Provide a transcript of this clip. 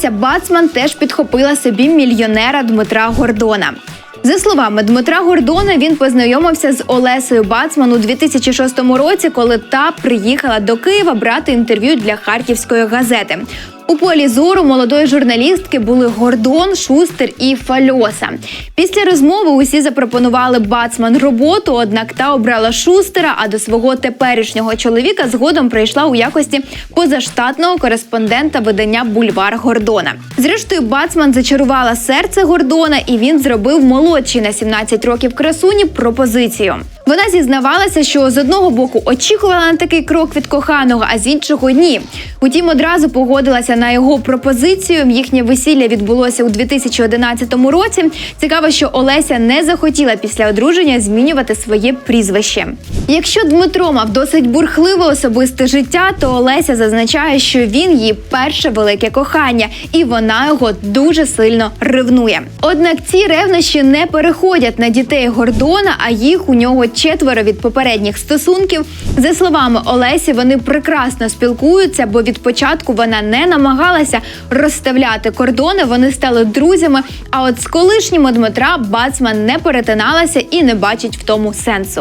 Олеся Бацман теж підхопила собі мільйонера Дмитра Гордона. За словами Дмитра Гордона, він познайомився з Олесею Бацман у 2006 році, коли та приїхала до Києва брати інтерв'ю для харківської газети. У полі зору молодої журналістки були Гордон, Шустер і Фальоса. Після розмови усі запропонували Бацман роботу, однак та обрала Шустера. А до свого теперішнього чоловіка згодом прийшла у якості позаштатного кореспондента видання Бульвар Гордона. Зрештою, Бацман зачарувала серце Гордона, і він зробив молодшій на 17 років красуні пропозицію. Вона зізнавалася, що з одного боку очікувала на такий крок від коханого, а з іншого ні. Утім, одразу погодилася на його пропозицію. Їхнє весілля відбулося у 2011 році. Цікаво, що Олеся не захотіла після одруження змінювати своє прізвище. Якщо Дмитро мав досить бурхливе особисте життя, то Олеся зазначає, що він її перше велике кохання, і вона його дуже сильно ревнує. Однак ці ревнощі не переходять на дітей Гордона, а їх у нього четверо від попередніх стосунків. За словами Олесі, вони прекрасно спілкуються, бо від початку вона не намагалася розставляти кордони. Вони стали друзями. А от з колишнім Дмитра Бацман не перетиналася і не бачить в тому сенсу.